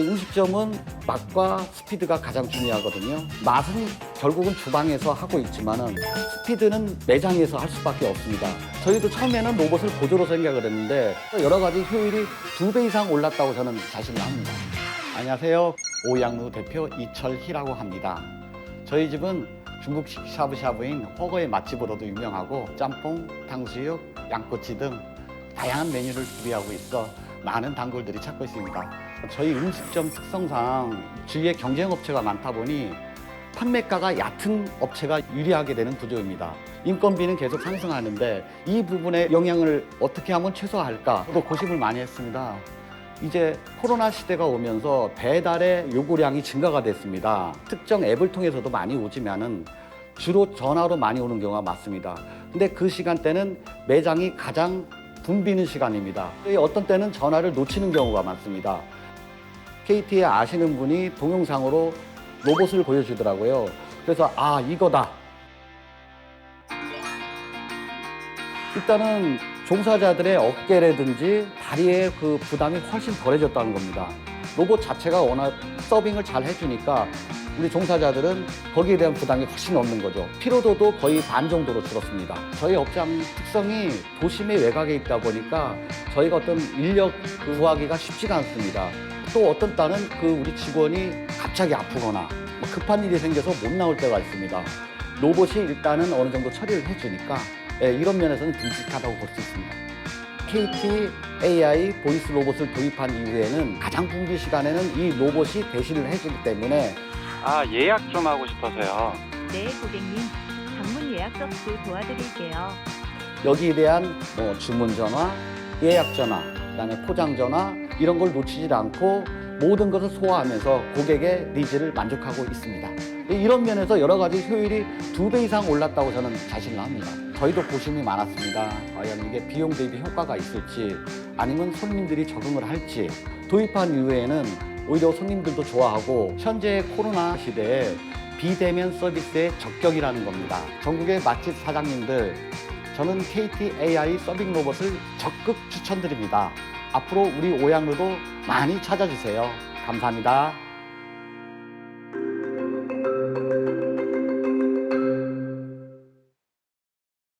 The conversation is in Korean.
음식점은 맛과 스피드가 가장 중요하거든요. 맛은 결국은 주방에서 하고 있지만은 스피드는 매장에서 할 수밖에 없습니다. 저희도 처음에는 로봇을 보조로 생각을 했는데 여러 가지 효율이 두 배 이상 올랐다고 저는 자신을 합니다. 안녕하세요. 오양루 대표 이철희라고 합니다. 저희 집은 중국식 샤브샤브인 허거의 맛집으로도 유명하고 짬뽕, 탕수육, 양꼬치 등 다양한 메뉴를 준비하고 있어 많은 단골들이 찾고 있습니다. 저희 음식점 특성상 주위에 경쟁 업체가 많다 보니 판매가가 얕은 업체가 유리하게 되는 구조입니다. 인건비는 계속 상승하는데 이 부분에 영향을 어떻게 하면 최소화할까? 저도 고심을 많이 했습니다. 이제 코로나 시대가 오면서 배달의 요구량이 증가가 됐습니다. 특정 앱을 통해서도 많이 오지만은 주로 전화로 많이 오는 경우가 많습니다. 근데 그 시간대는 매장이 가장 붐비는 시간입니다. 어떤 때는 전화를 놓치는 경우가 많습니다. KT에 아시는 분이 동영상으로 로봇을 보여주더라고요. 그래서 아 이거다. 일단은 종사자들의 어깨라든지 다리의 그 부담이 훨씬 덜해졌다는 겁니다. 로봇 자체가 워낙 서빙을 잘 해주니까 우리 종사자들은 거기에 대한 부담이 훨씬 없는 거죠. 피로도도 거의 반 정도로 줄었습니다. 저희 업장 특성이 도심의 외곽에 있다 보니까 저희가 어떤 인력 구하기가 쉽지가 않습니다. 또 어떤 딸은 그 우리 직원이 갑자기 아프거나 뭐 급한 일이 생겨서 못 나올 때가 있습니다. 로봇이 일단은 어느 정도 처리를 해주니까 예, 이런 면에서는 듬직하다고 볼 수 있습니다. KT AI 보이스 로봇을 도입한 이후에는 가장 분기 시간에는 이 로봇이 대신을 해주기 때문에 아, 예약 좀 하고 싶어서요. 네, 고객님. 방문 예약 서비스 도와드릴게요. 여기에 대한 뭐 주문 전화, 예약 전화, 그다음에 포장 전화 이런 걸 놓치지 않고 모든 것을 소화하면서 고객의 니즈를 만족하고 있습니다. 이런 면에서 여러 가지 효율이 두 배 이상 올랐다고 저는 자신을 합니다. 저희도 고심이 많았습니다. 과연 이게 비용 대비 효과가 있을지 아니면 손님들이 적응을 할지 도입한 이후에는 오히려 손님들도 좋아하고 현재 코로나 시대에 비대면 서비스의 적격이라는 겁니다. 전국의 맛집 사장님들 저는 KT AI 서빙 로봇을 적극 추천드립니다. 앞으로 우리 오양루도 많이 찾아주세요. 감사합니다.